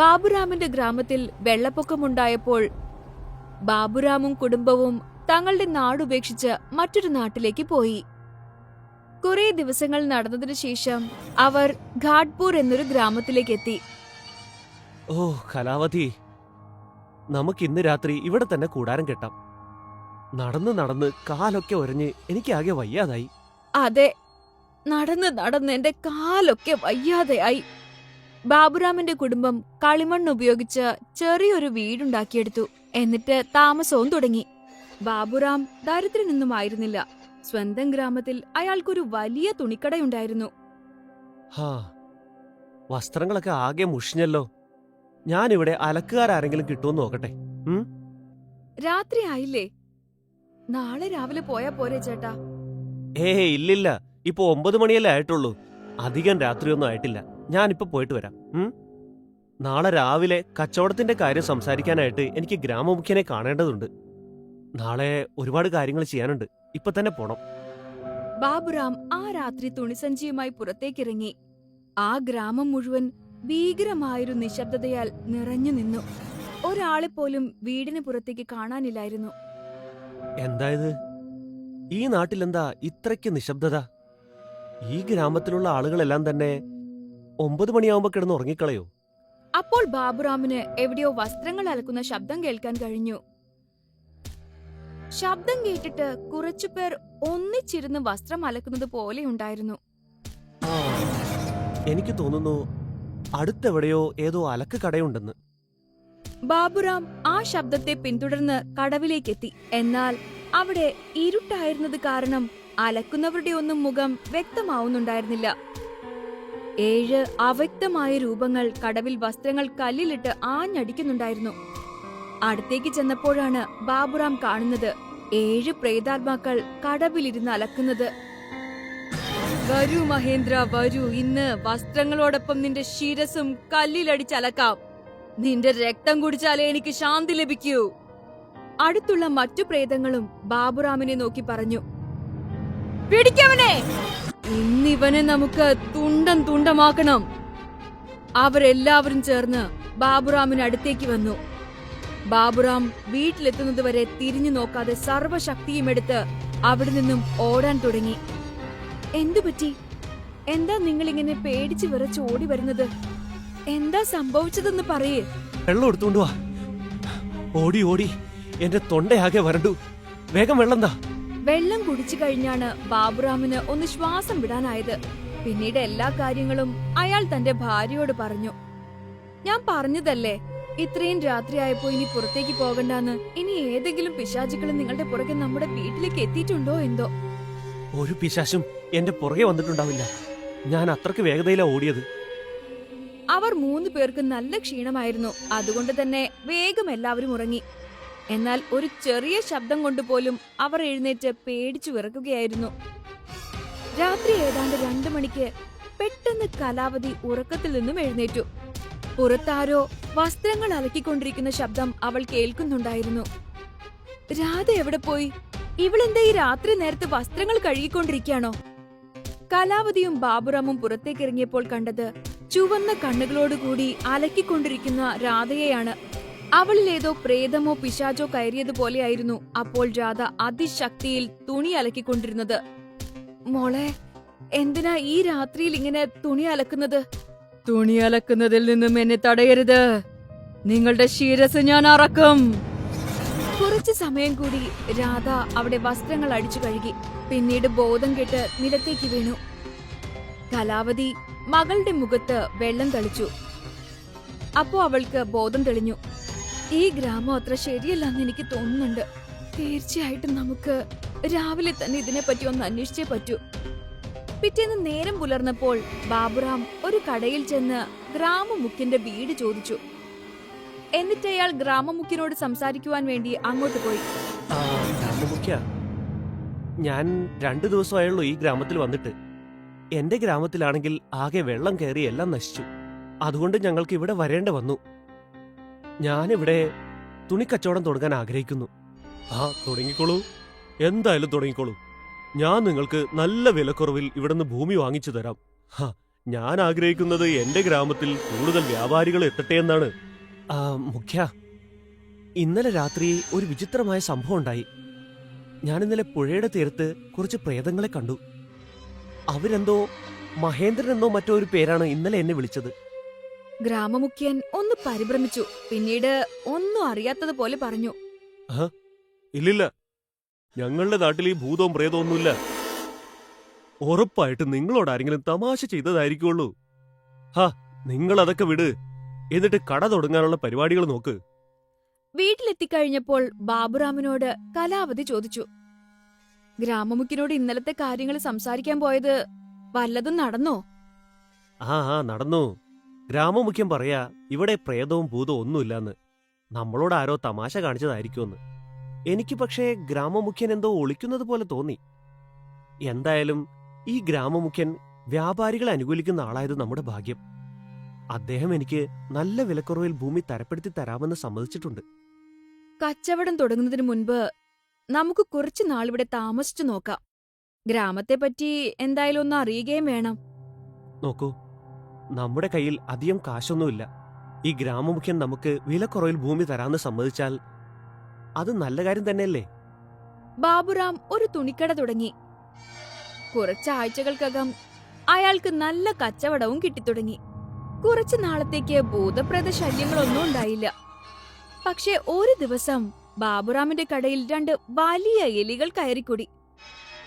ബാബുരാമിന്റെ ഗ്രാമത്തിൽ വെള്ളപ്പൊക്കമുണ്ടായപ്പോൾ ബാബുരാമും കുടുംബവും തങ്ങളുടെ നാടുപേക്ഷിച്ച് മറ്റൊരു നാട്ടിലേക്ക് പോയി. കുറെ ദിവസങ്ങൾ നടന്നതിനു ശേഷം അവർ ഘാട്ട്പൂർ എന്നൊരു ഗ്രാമത്തിലേക്ക് എത്തി ഓ കലാവതി. നമുക്ക് ഇന്ന് രാത്രി ഇവിടെ തന്നെ കൂടാരം കെട്ടാം. നടന്ന് നടന്ന് കാലൊക്കെ ഒരഞ്ഞ് എനിക്കാകെ വയ്യാതായി. അതെ നടന്ന് നടന്ന് എന്റെ കാലൊക്കെ വയ്യാതെയായി. ബാബുരാമിന്റെ കുടുംബം കളിമണ്ണ് ഉപയോഗിച്ച് ചെറിയൊരു വീടുണ്ടാക്കിയെടുത്തു. എന്നിട്ട് താമസവും തുടങ്ങി. ബാബുറാം ദരിദ്രനൊന്നുമായിരുന്നില്ല സ്വന്തം ഗ്രാമത്തിൽ അയാൾക്കൊരു വലിയ തുണിക്കടയുണ്ടായിരുന്നു. ഹാ വസ്ത്രങ്ങളൊക്കെ ആകെ മുഷിഞ്ഞല്ലോ. ഞാനിവിടെ അലക്കുകാരാരെങ്കിലും കിട്ടുമെന്ന് നോക്കട്ടെ. രാത്രി ആയില്ലേ? നാളെ രാവിലെ പോയാ പോരെ ചേട്ടാ. ഏ ഇല്ലില്ല. ഇപ്പൊ ഒമ്പത് മണിയല്ലേ ആയിട്ടുള്ളൂ. അധികം രാത്രിയൊന്നും ആയിട്ടില്ല. ഞാനിപ്പോ പോയിട്ട് വരാം. നാളെ രാവിലെ കച്ചവടത്തിന്റെ കാര്യം സംസാരിക്കാനായിട്ട് എനിക്ക് ഗ്രാമമുഖ്യനെ കാണേണ്ടതുണ്ട്. നാളെ ഒരുപാട് കാര്യങ്ങൾ ചെയ്യാനുണ്ട്. ഇപ്പൊ തന്നെ പോണം. ബാബുറാം ആ രാത്രി തുണിസഞ്ചിയുമായി പുറത്തേക്കിറങ്ങി. ആ ഗ്രാമം മുഴുവൻ ഭീകരമായൊരു നിശബ്ദതയാൽ നിറഞ്ഞു നിന്നു. ഒരാളെപ്പോലും വീടിന് പുറത്തേക്ക് കാണാനില്ലായിരുന്നു. എന്തായത് ഈ നാട്ടിലെന്താ ഇത്രയ്ക്ക് നിശബ്ദത? ഈ ഗ്രാമത്തിലുള്ള ആളുകളെല്ലാം തന്നെ ഒമ്പത് മണിയാവുമ്പോ കിടന്ന് ഉറങ്ങിക്കളയോ? അപ്പോൾ ബാബുറാമിന് എവിടെയോ വസ്ത്രങ്ങൾ അലക്കുന്ന ശബ്ദം കേൾക്കാൻ കഴിഞ്ഞു. ശബ്ദം കേട്ടിട്ട് കുറച്ചുപേർ ഒന്നിച്ചിരുന്ന് വസ്ത്രം അലക്കുന്നത് പോലെ ഉണ്ടായിരുന്നു. എനിക്ക് തോന്നുന്നു അടുത്തെവിടെയോ ഏതോ അലക്ക് കടയുണ്ടെന്ന്. ബാബുറാം ആ ശബ്ദത്തെ പിന്തുടർന്ന് കടവിലേക്കെത്തി. എന്നാൽ അവിടെ ഇരുട്ടായിരുന്നത് കാരണം അലക്കുന്നവരുടെ ഒന്നും മുഖം വ്യക്തമാവുന്നുണ്ടായിരുന്നില്ല. ഏഴ് അവ്യക്തമായ രൂപങ്ങൾ കടവിൽ വസ്ത്രങ്ങൾ കല്ലിലിട്ട് ആഞ്ഞടിക്കുന്നുണ്ടായിരുന്നു. അടുത്തേക്ക് ചെന്നപ്പോഴാണ് ബാബുറാം കാണുന്നത് ഏഴ് പ്രേതാത്മാക്കൾ കടവിലിരുന്ന് അലക്കുന്നത്. വരൂ മഹേന്ദ്ര വരൂ. ഇന്ന് വസ്ത്രങ്ങളോടൊപ്പം നിന്റെ ശിരസും കല്ലിലടിച്ചലക്കാം നിന്റെ രക്തം കുടിച്ചാലേ എനിക്ക് ശാന്തി ലഭിക്കൂ. അടുത്തുള്ള മറ്റു പ്രേതങ്ങളും ബാബുറാമിനെ നോക്കി പറഞ്ഞു. പിടിക്കവനെ! ഇന്നിവനെ നമുക്ക് തുണ്ടം തുണ്ടമാക്കണം. അവരെല്ലാവരും ചേർന്ന് ബാബുറാമിന് അടുത്തേക്ക് വന്നു. ബാബുറാം വീട്ടിലെത്തുന്നത് വരെ തിരിഞ്ഞു നോക്കാതെ സർവശക്തിയും എടുത്ത് അവിടെ നിന്നും ഓടാൻ തുടങ്ങി. എന്തു പറ്റി? എന്താ നിങ്ങൾ ഇങ്ങനെ പേടിച്ച് വിറച്ച് ഓടി വരുന്നത്? എന്താ സംഭവിച്ചതെന്ന് പറയേ. വെള്ളം എടുത്തുകൊണ്ട് ഓടി ഓടി. എന്റെ തൊണ്ടയാകെ വരണ്ടു. വേഗം വെള്ളം താ. വെള്ളം കുടിച്ചു കഴിഞ്ഞാണ് ബാബുറാമിന് ഒന്ന് ശ്വാസം വിടാനായത്. പിന്നീട് എല്ലാ കാര്യങ്ങളും അയാൾ തന്റെ ഭാര്യയോട് പറഞ്ഞു. ഞാൻ പറഞ്ഞതല്ലേ ഇത്രയും രാത്രിയായപ്പോ ഇനി പുറത്തേക്ക് പോകണ്ടെന്ന്? ഇനി ഏതെങ്കിലും പിശാചുക്കൾ നിങ്ങളുടെ പുറകെ നമ്മുടെ വീട്ടിലേക്ക് എത്തിയിട്ടുണ്ടോ എന്തോ? ഒരു പിശാശും എന്റെ പുറകെ വന്നിട്ടുണ്ടാവില്ല. ഞാൻ അത്രയ്ക്ക് വേഗതയിലാ ഓടിയത്. അവർ മൂന്ന് പേർക്ക് നല്ല ക്ഷീണമായിരുന്നു. അതുകൊണ്ട് തന്നെ വേഗം എല്ലാവരും ഉറങ്ങി. എന്നാൽ ഒരു ചെറിയ ശബ്ദം കൊണ്ടുപോലും അവർ എഴുന്നേറ്റ് പേടിച്ചു വിറക്കുകയായിരുന്നു. രാത്രി ഏതാണ്ട് രണ്ടു മണിക്ക് പെട്ടെന്ന് കലാവതി ഉറക്കത്തിൽ നിന്നും എഴുന്നേറ്റു. പുറത്താരോ വസ്ത്രങ്ങൾ അലക്കിക്കൊണ്ടിരിക്കുന്ന ശബ്ദം അവൾ കേൾക്കുന്നുണ്ടായിരുന്നു. രാധ എവിടെ പോയി? ഇവളെന്താ ഈ രാത്രി നേരത്തെ വസ്ത്രങ്ങൾ കഴുകിക്കൊണ്ടിരിക്കുകയാണോ? കലാവതിയും ബാബുറാമും പുറത്തേക്കിറങ്ങിയപ്പോൾ കണ്ടത് ചുവന്ന കണ്ണുകളോടുകൂടി അലക്കിക്കൊണ്ടിരിക്കുന്ന രാധയെയാണ്. അവളിൽ ഏതോ പ്രേതമോ പിശാചോ കയറിയതുപോലെയായിരുന്നു അപ്പോൾ രാധ അതിശക്തിയിൽ തുണി അലക്കിക്കൊണ്ടിരുന്നത്. മോളെ എന്തിനാ ഈ രാത്രിയിൽ ഇങ്ങനെ തുണി അലക്കുന്നത്? തുണി അലക്കുന്നതിൽ നിന്നും എന്നെ തടയരുത്. നിങ്ങളുടെ ശിരസ് ഞാൻ അറക്കും. കുറച്ചു സമയം കൂടി രാധ അവിടെ വസ്ത്രങ്ങൾ അടിച്ചു കഴുകി പിന്നീട് ബോധം കെട്ട് നിലത്തേക്ക് വീണു. കലാവതി മകളുടെ മുഖത്ത് വെള്ളം തളിച്ചു. അപ്പോ അവൾക്ക് ബോധം തെളിഞ്ഞു. ഈ ഗ്രാമം അത്ര ശരിയല്ലെന്ന് എനിക്ക് തോന്നുന്നുണ്ട്. തീർച്ചയായിട്ടും നമുക്ക് രാവിലെ തന്നെ ഇതിനെപ്പറ്റി ഒന്ന് അന്വേഷിച്ചേ പറ്റൂ. പിറ്റേന്ന് നേരം പുലർന്നപ്പോൾ ബാബുറാം ഒരു കടയിൽ ചെന്ന് ഗ്രാമമുഖ്യന്റെ വീട് ചോദിച്ചു. എന്നിട്ട് അയാൾ ഗ്രാമമുഖ്യനോട് സംസാരിക്കുവാൻ വേണ്ടി അങ്ങോട്ട് പോയി. ഞാൻ രണ്ടു ദിവസമായുള്ളൂ ഈ ഗ്രാമത്തിൽ വന്നിട്ട്. എന്റെ ഗ്രാമത്തിലാണെങ്കിൽ ആകെ വെള്ളം കയറി എല്ലാം നശിച്ചു. അതുകൊണ്ട് ഞങ്ങൾക്ക് ഇവിടെ വരേണ്ട വന്നു. ഞാനിവിടെ തുണിക്കച്ചവടം തുടങ്ങാൻ ആഗ്രഹിക്കുന്നു. ആ തുടങ്ങിക്കോളൂ. എന്തായാലും തുടങ്ങിക്കോളൂ. ഞാൻ നിങ്ങൾക്ക് നല്ല വിലക്കുറവിൽ ഇവിടുന്ന് ഭൂമി വാങ്ങിച്ചു തരാം. ഞാൻ ആഗ്രഹിക്കുന്നത് എന്റെ ഗ്രാമത്തിൽ കൂടുതൽ വ്യാപാരികൾ എത്തട്ടെ എന്നാണ്. മുഖ്യ ഇന്നലെ രാത്രി ഒരു വിചിത്രമായ സംഭവം ഉണ്ടായി. ഞാൻ ഇന്നലെ പുഴയുടെ തീരത്ത് കുറച്ച് പ്രേതങ്ങളെ കണ്ടു. അവരെന്തോ മഹേന്ദ്രൻ എന്നോ മറ്റോ ഒരു പേരാണ് ഇന്നലെ എന്നെ വിളിച്ചത്. ഗ്രാമമുഖ്യൻ ഒന്ന് പരിഭ്രമിച്ചു. പിന്നീട് ഒന്നും അറിയാത്തതുപോലെ പറഞ്ഞു. ഇല്ലില്ല. ഞങ്ങളുടെ നാട്ടിൽ ഈ ഭൂതവും പ്രേതവും ഒന്നുമില്ല ഉറപ്പായിട്ട് നിങ്ങളോട് ആരെങ്കിലും തമാശ ചെയ്തതായിരിക്കുള്ളൂ. ഹാ നിങ്ങൾ അതൊക്കെ വിട്. എന്നിട്ട് കട തുടങ്ങാനുള്ള പരിപാടികൾ നോക്ക്. വീട്ടിലെത്തിക്കഴിഞ്ഞപ്പോൾ ബാബുറാമിനോട് കലാവതി ചോദിച്ചു. ഗ്രാമമുഖ്യനോട് ഇന്നലത്തെ കാര്യങ്ങൾ സംസാരിക്കാൻ പോയത് വല്ലതും നടന്നോ? ആ ആ നടന്നു. ഗ്രാമമുഖ്യം പറയാ ഇവിടെ പ്രേതവും ഭൂതവും ഒന്നുമില്ലാന്ന്. നമ്മളോട് ആരോ തമാശ കാണിച്ചതായിരിക്കുമെന്ന്. എനിക്ക് പക്ഷേ ഗ്രാമമുഖ്യൻ എന്തോ ഒളിക്കുന്നത് പോലെ തോന്നി. എന്തായാലും ഈ ഗ്രാമമുഖ്യൻ വ്യാപാരികളെ അനുകൂലിക്കുന്ന ആളായത് നമ്മുടെ ഭാഗ്യം. അദ്ദേഹം എനിക്ക് നല്ല വിലക്കുറവിൽ ഭൂമി തരപ്പെടുത്തി തരാമെന്ന് സമ്മതിച്ചിട്ടുണ്ട്. കച്ചവടം തുടങ്ങുന്നതിന് മുൻപ് നമുക്ക് കുറച്ചു നാളിവിടെ താമസിച്ചു നോക്കാം. ഗ്രാമത്തെപ്പറ്റി എന്തായാലും ഒന്ന് അറിയുകയും വേണം. നോക്കൂ. നമ്മുടെ കയ്യിൽ അധികം കാശൊന്നുമില്ല. ഈ ഗ്രാമമുഖ്യൻ നമുക്ക് വിലക്കുറവിൽ ഭൂമി തരാമെന്ന് സമ്മതിച്ചാൽ അത് നല്ല കാര്യം തന്നെയല്ലേ? ബാബുറാം ഒരു തുണിക്കട തുടങ്ങി. കുറച്ചാഴ്ചകൾക്കകം അയാൾക്ക് നല്ല കച്ചവടവും കിട്ടിത്തുടങ്ങി. കുറച്ചു നാളത്തേക്ക് ഭൂതപ്രേത ശല്യങ്ങളൊന്നും ഉണ്ടായില്ല. പക്ഷെ ഒരു ദിവസം ബാബുറാമിന്റെ കടയിൽ രണ്ട് വലിയ എലികൾ കയറിക്കൂടി.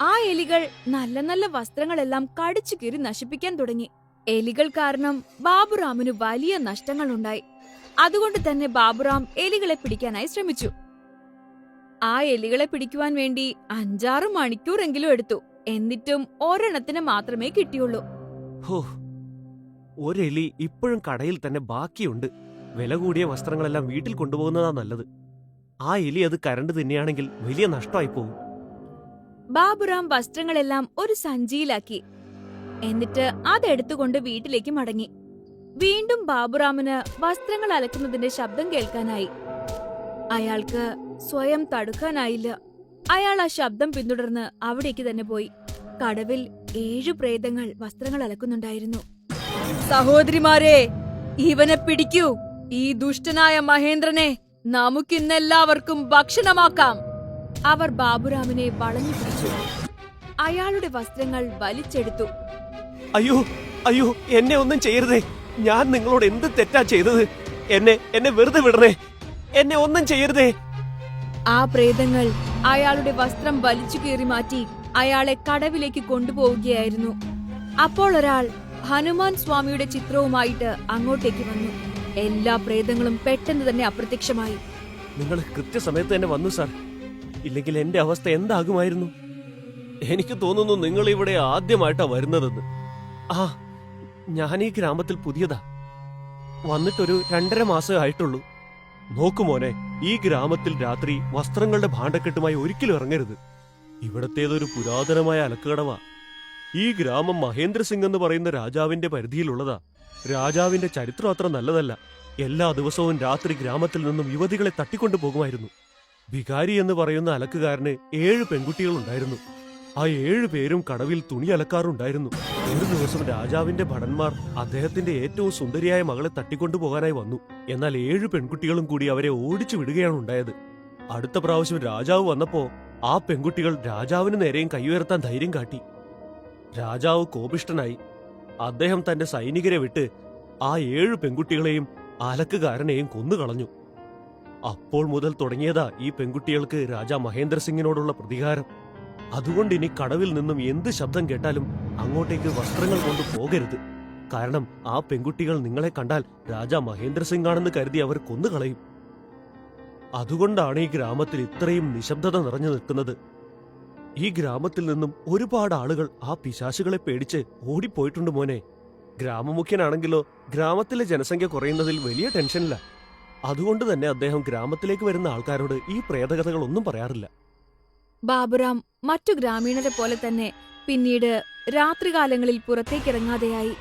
ആ എലികൾ നല്ല നല്ല വസ്ത്രങ്ങളെല്ലാം കടിച്ചു കീറി നശിപ്പിക്കാൻ തുടങ്ങി. എലികൾ കാരണം ബാബുറാമിന് വലിയ നഷ്ടങ്ങളുണ്ടായി. അതുകൊണ്ട് തന്നെ ബാബുറാം എലികളെ പിടിക്കാനായി ശ്രമിച്ചു. ആ എലികളെ പിടിക്കുവാൻ വേണ്ടി അഞ്ചാറ് മണിക്കൂറെങ്കിലും എടുത്തു. എന്നിട്ടും ഒരെണ്ണത്തിന് മാത്രമേ കിട്ടിയുള്ളൂ. ഹോ ഒരെലി ഇപ്പോഴും കടയിൽ തന്നെ ബാക്കിയുണ്ട്. വില കൂടിയ വസ്ത്രങ്ങളെല്ലാം വീട്ടിൽ കൊണ്ടുപോകുന്നതാ നല്ലത്. ആ എലി അത് കരണ്ട് തന്നെയാണെങ്കിൽ വലിയ നഷ്ടമായി പോകും ബാബുറാം വസ്ത്രങ്ങളെല്ലാം ഒരു സഞ്ചിയിലാക്കി. എന്നിട്ട് അതെടുത്തുകൊണ്ട് വീട്ടിലേക്ക് മടങ്ങി. വീണ്ടും ബാബുറാമിന് വസ്ത്രങ്ങൾ അലക്കുന്നതിന്റെ ശബ്ദം കേൾക്കാനായി. അയാൾക്ക് സ്വയം തടുക്കാനായില്ല. അയാൾ ആ ശബ്ദം പിന്തുടർന്ന് അവിടേക്ക് തന്നെ പോയി. കടവിൽ ഏഴു പ്രേതങ്ങൾ വസ്ത്രങ്ങൾ അലക്കുന്നുണ്ടായിരുന്നു. സഹോദരിമാരെ ഇവനെ പിടിക്കൂ. ഈ ദുഷ്ടനായ മഹേന്ദ്രനെ നമുക്കിന്നെല്ലാവർക്കും ഭക്ഷണമാക്കാം. അവർ ബാബുരാമിനെ വളഞ്ഞു പിടിച്ചു. അയാളുടെ വസ്ത്രങ്ങൾ വലിച്ചെടുത്തു. അയ്യോ അയ്യോ എന്നെ ഒന്നും ചെയ്യരുതേ. ഞാൻ നിങ്ങളോട് എന്ത് തെറ്റാ ചെയ്തത്? എന്നെ എന്നെ വെറുതെ വിടണേ. എന്നെ ഒന്നും ചെയ്യരുതേ. ആ പ്രേതങ്ങൾ അയാളുടെ വസ്ത്രം വലിച്ചു കീറി മാറ്റി അയാളെ കടവിലേക്ക് കൊണ്ടുപോവുകയായിരുന്നു. അപ്പോൾ ഒരാൾ ഹനുമാൻ സ്വാമിയുടെ ചിത്രവുമായിട്ട് അങ്ങോട്ടേക്ക് വന്നു. എല്ലാ പ്രേതങ്ങളും പെട്ടെന്ന് തന്നെ അപ്രത്യക്ഷമായി. നിങ്ങൾ കൃത്യസമയത്ത് തന്നെ വന്നു സാർ. ഇല്ലെങ്കിൽ എന്റെ അവസ്ഥ എന്താകുമായിരുന്നു? എനിക്ക് തോന്നുന്നു നിങ്ങൾ ഇവിടെ ആദ്യമായിട്ടാ വരുന്നതെന്ന്. ആ ഞാൻ ഈ ഗ്രാമത്തിൽ പുതിയതാ. വന്നിട്ടൊരു രണ്ടര മാസമേ ആയിട്ടുള്ളൂ. നോക്കു മോനെ ഈ ഗ്രാമത്തിൽ രാത്രി വസ്ത്രങ്ങളുടെ ഭാണ്ഡക്കെട്ടുമായി ഒരിക്കലും ഇറങ്ങരുത്. ഇവിടത്തേതൊരു പുരാതനമായ അലക്കുകടവാ ഈ ഗ്രാമം മഹേന്ദ്ര സിംഗ് എന്ന് പറയുന്ന രാജാവിന്റെ പരിധിയിലുള്ളതാ. രാജാവിന്റെ ചരിത്രം അത്ര നല്ലതല്ല. എല്ലാ ദിവസവും രാത്രി ഗ്രാമത്തിൽ നിന്നും യുവതികളെ തട്ടിക്കൊണ്ടു പോകുമായിരുന്നു. ഭികാരി എന്ന് പറയുന്ന അലക്കുകാരന് ഏഴ് പെൺകുട്ടികളുണ്ടായിരുന്നു. ആ ഏഴു പേരും കടവിൽ തുണി അലക്കാറുണ്ടായിരുന്നു. ഒരു ദിവസം രാജാവിന്റെ ഭടന്മാർ അദ്ദേഹത്തിന്റെ ഏറ്റവും സുന്ദരിയായ മകളെ തട്ടിക്കൊണ്ടുപോകാനായി വന്നു. എന്നാൽ ഏഴു പെൺകുട്ടികളും കൂടി അവരെ ഓടിച്ചു വിടുകയാണ് ഉണ്ടായത്. അടുത്ത പ്രാവശ്യം രാജാവ് വന്നപ്പോ ആ പെൺകുട്ടികൾ രാജാവിന് നേരെയും കൈയുയർത്താൻ ധൈര്യം കാട്ടി. രാജാവ് കോപിഷ്ടനായി അദ്ദേഹം തന്റെ സൈനികരെ വിട്ട് ആ ഏഴു പെൺകുട്ടികളെയും അലക്കുകാരനെയും കൊന്നുകളഞ്ഞു. അപ്പോൾ മുതൽ തുടങ്ങിയതാ ഈ പെൺകുട്ടികൾക്ക് രാജാ മഹേന്ദ്ര സിംഗിനോടുള്ള പ്രതികാരം. അതുകൊണ്ട് ഇനി കടവിൽ നിന്നും എന്ത് ശബ്ദം കേട്ടാലും അങ്ങോട്ടേക്ക് വസ്ത്രങ്ങൾ കൊണ്ട് പോകരുത്. കാരണം ആ പെൺകുട്ടികൾ നിങ്ങളെ കണ്ടാൽ രാജാ മഹേന്ദ്ര സിംഗ് ആണെന്ന് കരുതി അവർ കൊന്നുകളയും. അതുകൊണ്ടാണ് ഈ ഗ്രാമത്തിൽ ഇത്രയും നിശബ്ദത നിറഞ്ഞു നിൽക്കുന്നത്. ഈ ഗ്രാമത്തിൽ നിന്നും ഒരുപാട് ആളുകൾ ആ പിശാശുകളെ പേടിച്ച് ഓടിപ്പോയിട്ടുണ്ട് മോനെ. ഗ്രാമമുഖ്യനാണെങ്കിലോ ഗ്രാമത്തിലെ ജനസംഖ്യ കുറയുന്നതിൽ വലിയ ടെൻഷനില്ല. അതുകൊണ്ട് തന്നെ അദ്ദേഹം ഗ്രാമത്തിലേക്ക് വരുന്ന ആൾക്കാരോട് ഈ പ്രേതകഥകളൊന്നും പറയാറില്ല. ബാബുറാം മറ്റു ഗ്രാമീണരെ പോലെ തന്നെ പിന്നീട് രാത്രികാലങ്ങളിൽ പുറത്തേക്കിറങ്ങാതെയായി.